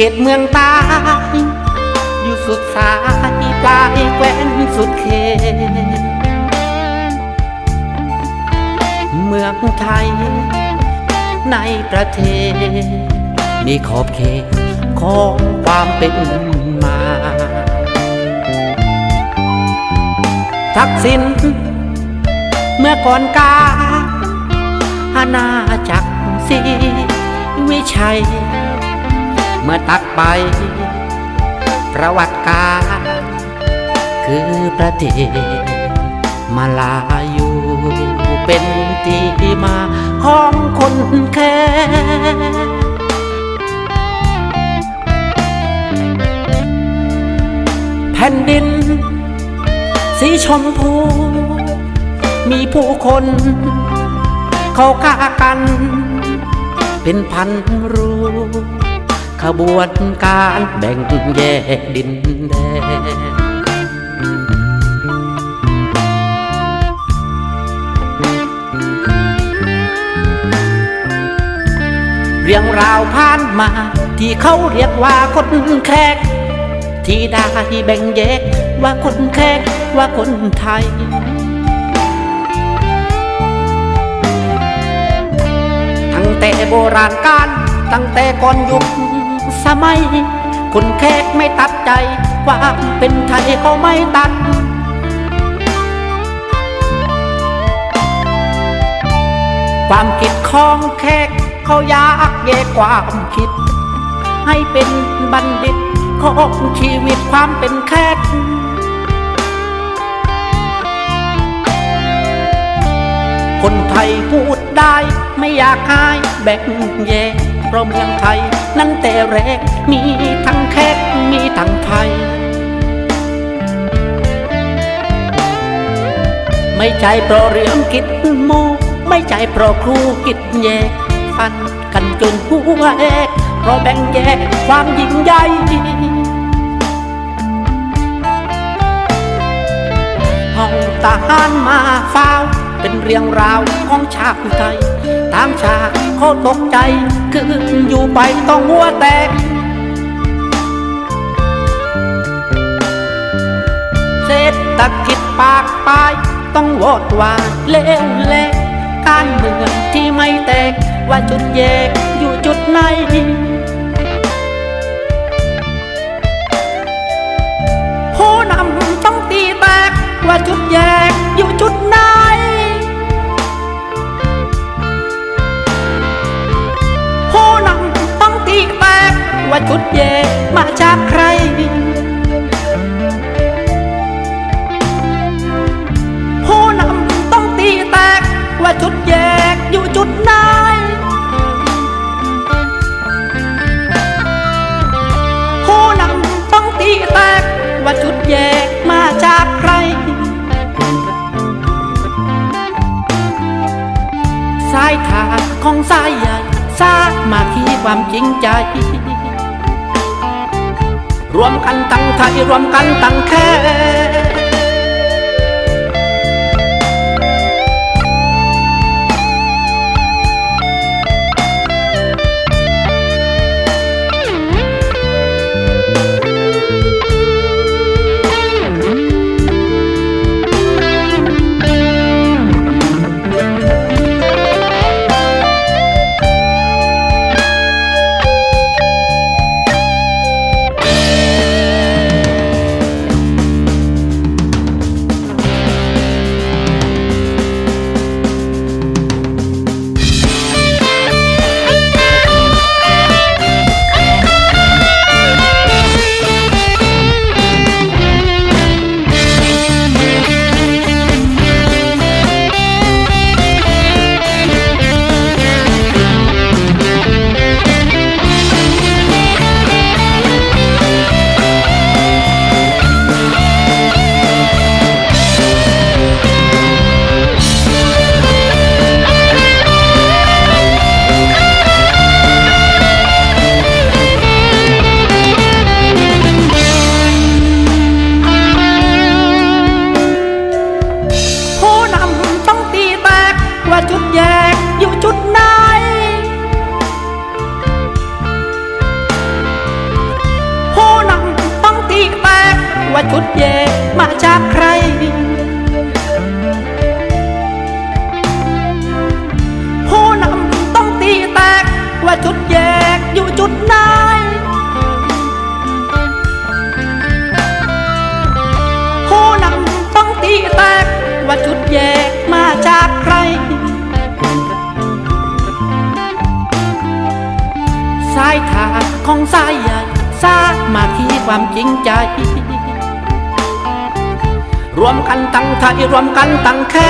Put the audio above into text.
เขตเมืองตาย อยู่สุดสายปลายแคว้นสุดเขต เมืองไทย ในประเทศมีขอบเขตของความเป็นมา ทักษิณเมื่อก่อนกาอาณาจักรสีวิชัย มื่อตัดไป ประวัติการ คือประเทศมาลาอยู่เป็นที่มาของคนแค่แผ่นดิน สีชมพู มีผู้คน เขาฆ่ากัน เป็นพันรู ขบวนการแบ่งแยกดินแดนเรื่องราวผ่านมา ที่เขาเรียกว่าคนแขก ที่ได้แบ่งแยกว่าคนแขกว่าคนไทย ตั้งแต่โบราณกาลตั้งแต่ก่อนยุค สมัยคนแขกไม่ตัดใจ ความเป็นไทยเขาไม่ตัดความคิดของแขกเขาอยากแยกความคิด ให้เป็นบัณฑิตของชีวิตความเป็นแขกคนไทยพูดได้ไม่อยากหายแบ่งแยก เพราะเมืองไทย นั้นแต่แรก มีทั้งแขกมีทั้งไทย ไม่ใช่เพราะเรื่องคิดโมไม่ใช่เพราะครูคิดแยก ฟันกันจนหัวแอกเพราะแบ่งแยกความยิ่งใหญ่ห้องทหารมาเฝ้าเป็นเรียงราวของชาติไทย ตามชาเขาตกใจ คืออยู่ไปต้องหัวแตก เศรษฐกิจปากปลายต้องวอดวายเลวแลกการเมืองที่ไม่แตก ว่าจุดแยกอยู่จุดไหนผู้นำต้องตีแตกว่าจุดแยก ของสายใหญ่สร้างมาที่ความจริงใจ รวมกันตั้งไทยรวมกันตั้งแค่ จุดแยมาจากใคร ผู้นำต้องตีแตก ว่าจุดแยกอยู่จุดไหนผู้นำต้องตีแตก ว่าจุดแยกมาจากใครสายทางของสายใหญ่สามาที่ความจริงใจ รวมกันตั้งไทยรวมกันตั้งแค่